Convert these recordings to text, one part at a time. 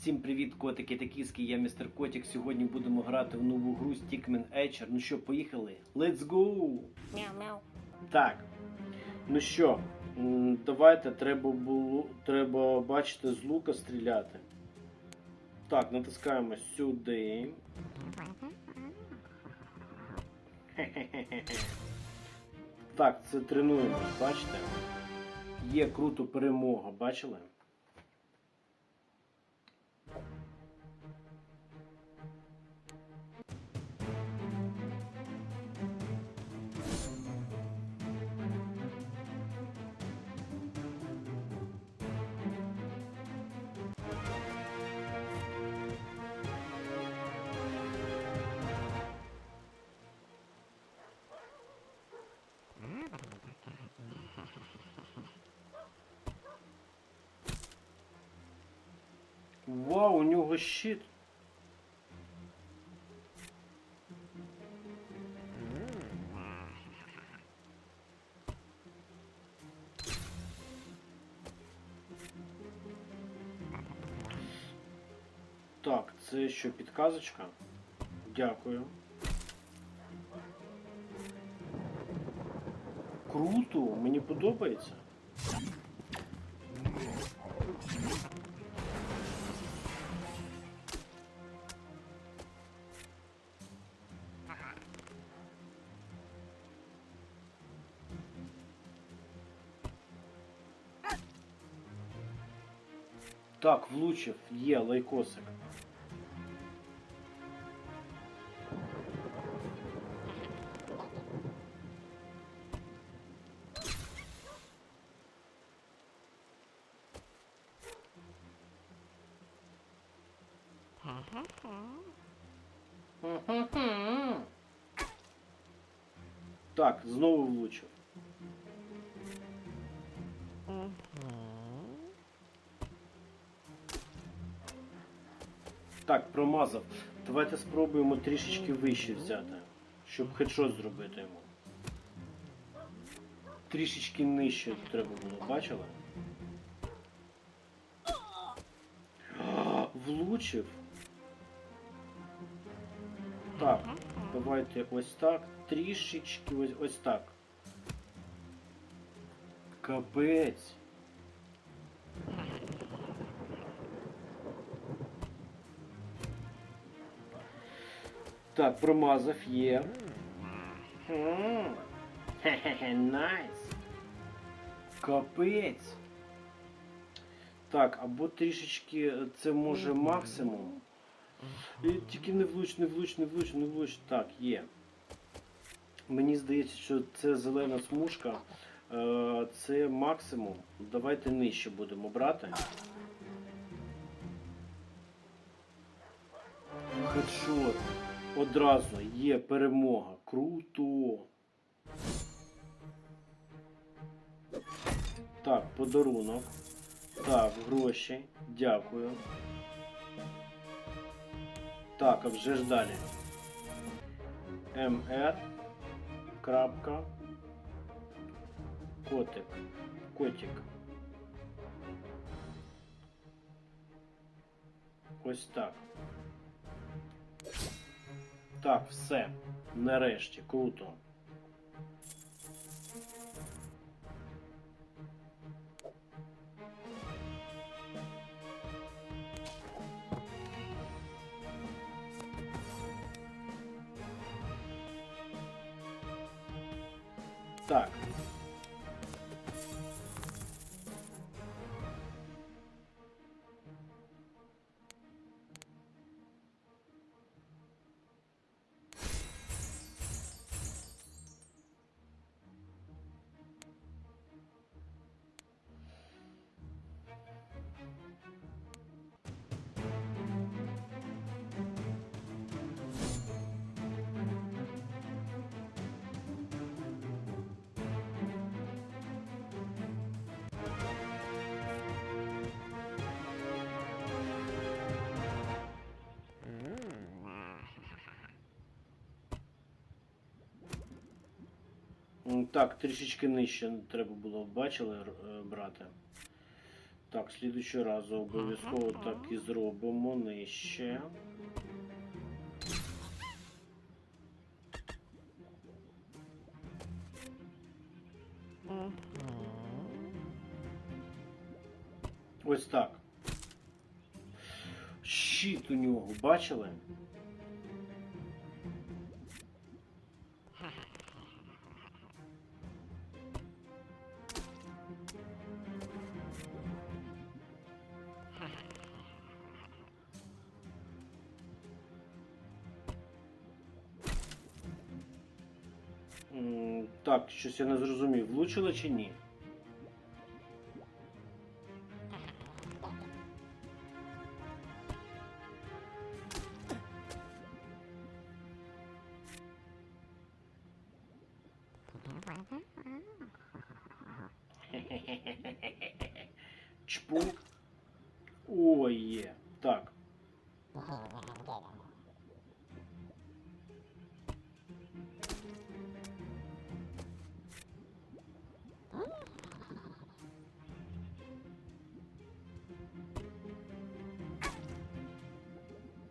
Всім привіт, котики та кіски, я містер Котик. Сьогодні будемо грати в нову гру Stickman Etcher. Ну що, поїхали? Let's go! Мяу-мяу. Так. Ну що, давайте треба було. Треба бачите з лука стріляти. Так, натискаємо сюди. Так, це тренуємось, бачите? Є круто перемога, бачили? Вау, у нього щит. Так, це що, підказочка? Дякую. Круто, мені подобається. Так, влучив, є лайкосик. Так, знову влучив. Так, промазав. Давайте спробуємо трішечки вище взяти, щоб хедшот зробити йому. Трішечки нижче треба було, бачили? Влучив. Так, давайте ось так. Трішечки ось, ось так. Капець. Так, промазав є. Хе-хе-хе, найс. Капець. Так, або трішечки це може максимум. І Тільки не влуч, не влуч, не влуч, не влуч. Так, є. Мені здається, що це зелена смужка. Е, Це максимум. Давайте нижче будемо брати. Хедшот. Одразу є перемога. Круто. Так, подарунок. Так, гроші. Дякую. Так, а вже ж далі. МР. Крапка. Котик. Котик. Ось так. Так, все. Нарешті, круто. Так, трішечки нижче треба було, бачили, е, брати. Так, слідуючого разу обов'язково так і зробимо нижче. Ось так. Щит у нього, бачили? Щось я не зрозумів, влучили чи ні? Чпуньк.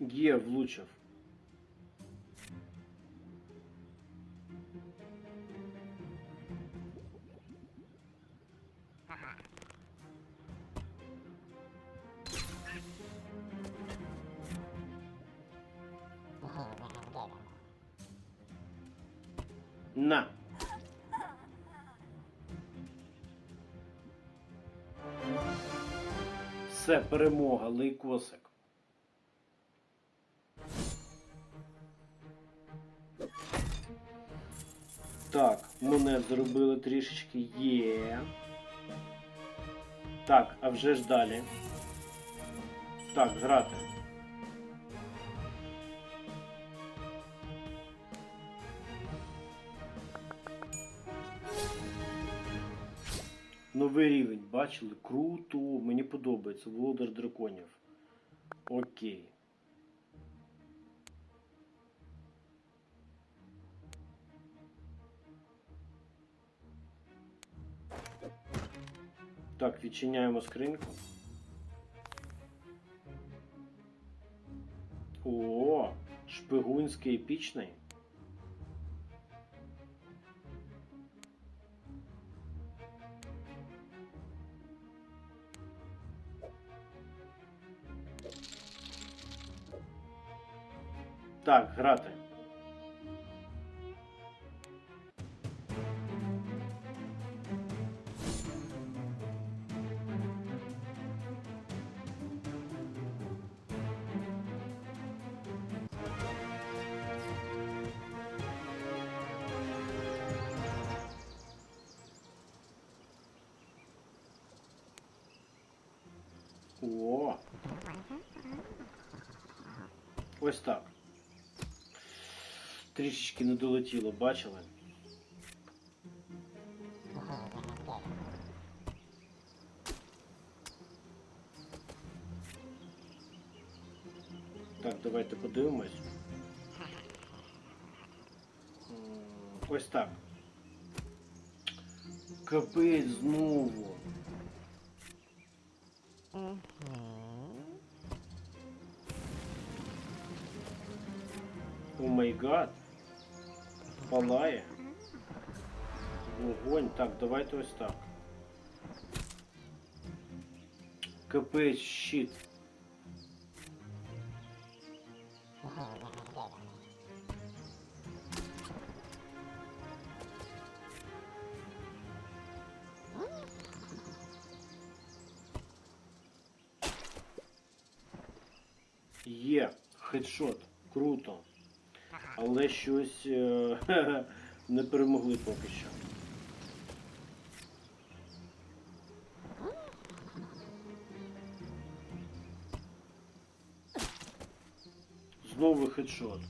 Є, влучив. На. Все, перемога, лейкосик. Так, монет зробили трішечки є. Так, а вже ж далі. Так, грати. Новий рівень, бачили? Круто, мені подобається. Володар драконів. Окей. Так, відчиняємо скриньку. О, шпигунський епічний. Так, грати. Ось так. Трішечки не долетіло, бачили? Так, давайте подивимось. Ось так. Капець знову. Гад. Палає. Огонь. Так, давайте ось так. Капець, щит. Є, хедшот, круто. Але щось е, не перемогли поки що. Знову хедшот.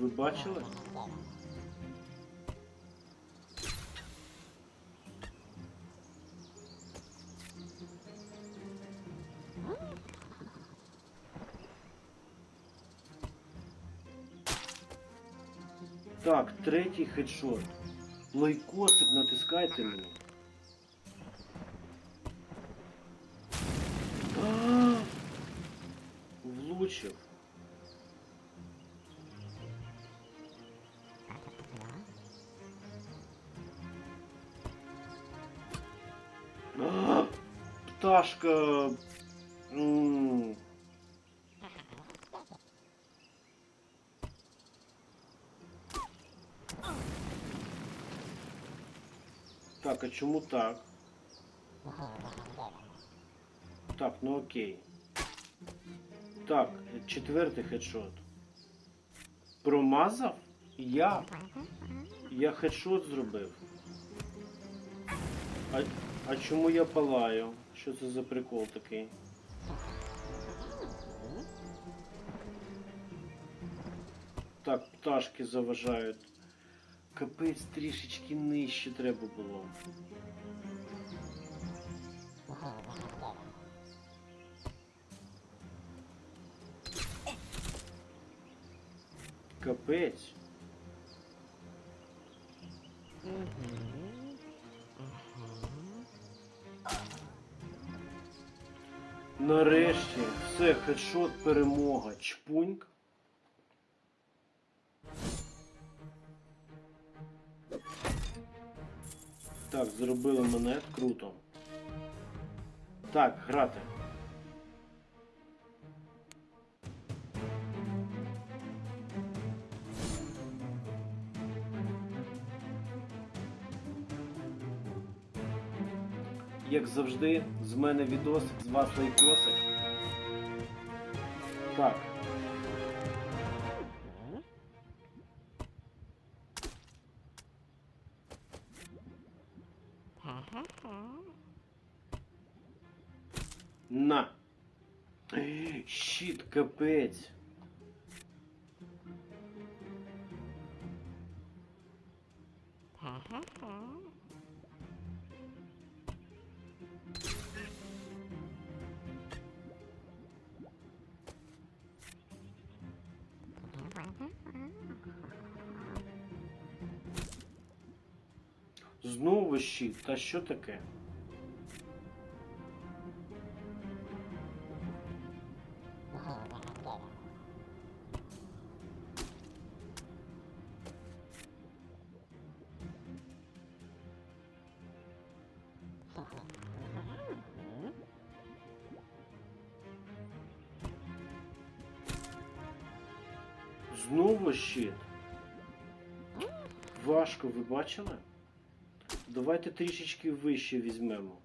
Ви бачили? Третій хедшот. Ну Лайкосик натискайте мені. А, влучив. А, пташка. Так, а чому так? Так, ну окей. Так, четвертий хедшот. Промазав? Я? Я хедшот зробив. А, а чому я палаю? Що це за прикол такий? Так, пташки заважають. Капець трішечки нижче треба було. Капець. Нарешті, все, хедшот, перемога, чпуньк. Так, зробили монет, круто. Так, грати. Як завжди, з мене відосик, з вас лайкосик. Так. На. Щит, капець. Знову щит. Та що таке? Знову щит. Важко, ви бачили? Давайте трішечки вище візьмемо.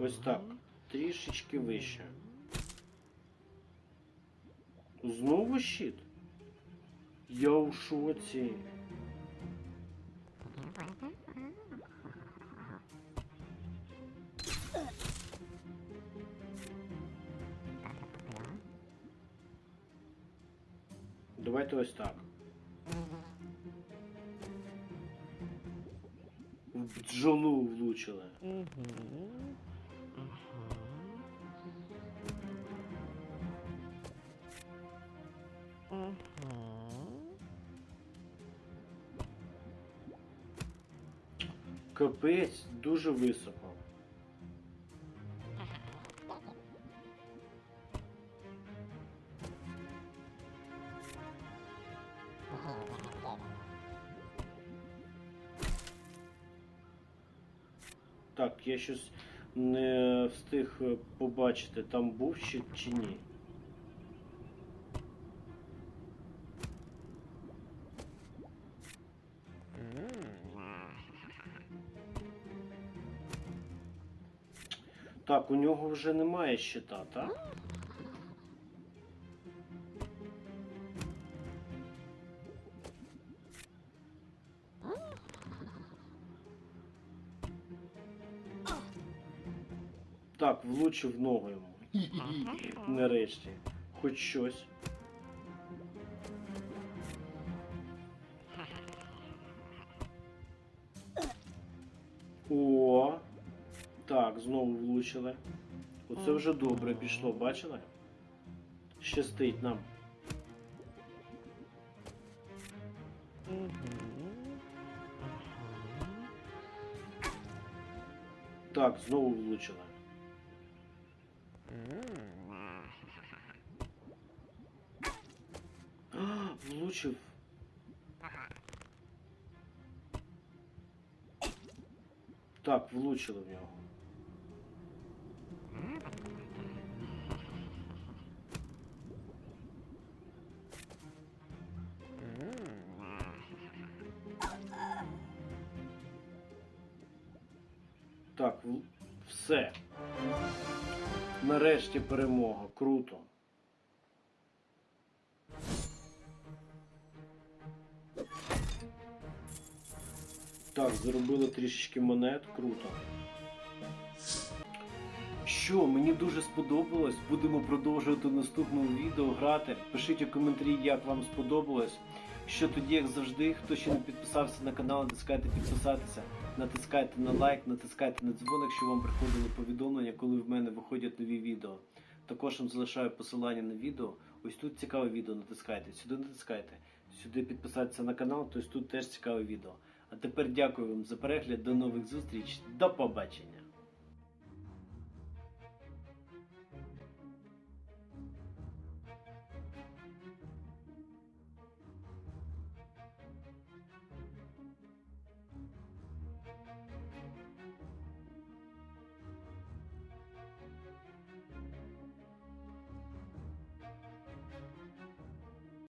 Ось так. Трішечки вище. Знову щит? Я у шоці. Давайте ось так. В бджолу влучили. Капець дуже високо. Щось не встиг е, побачити, там був щит чи ні. Так, у нього вже немає щита, так? Так, влучив ногу йому. Нарешті. Хоч щось. О, так, знову влучили. Оце вже добре пішло, бачили? Щастить нам. Так, знову влучили. А, Влучив. Так, влучили в нього. Нарешті перемога. Круто. Так, заробили трішечки монет, круто. Що, мені дуже сподобалось. Будемо продовжувати в наступному відео грати. Пишіть у коментарі, як вам сподобалось. Що тоді, як завжди, хто ще не підписався на канал, натискайте підписатися, натискайте на лайк, натискайте на дзвоник, щоб вам приходили повідомлення, коли в мене виходять нові відео. Також вам залишаю посилання на відео. Ось тут цікаве відео натискайте, сюди натискайте, сюди підписатися на канал, тобто тут теж цікаве відео. А тепер дякую вам за перегляд, до нових зустріч, до побачення!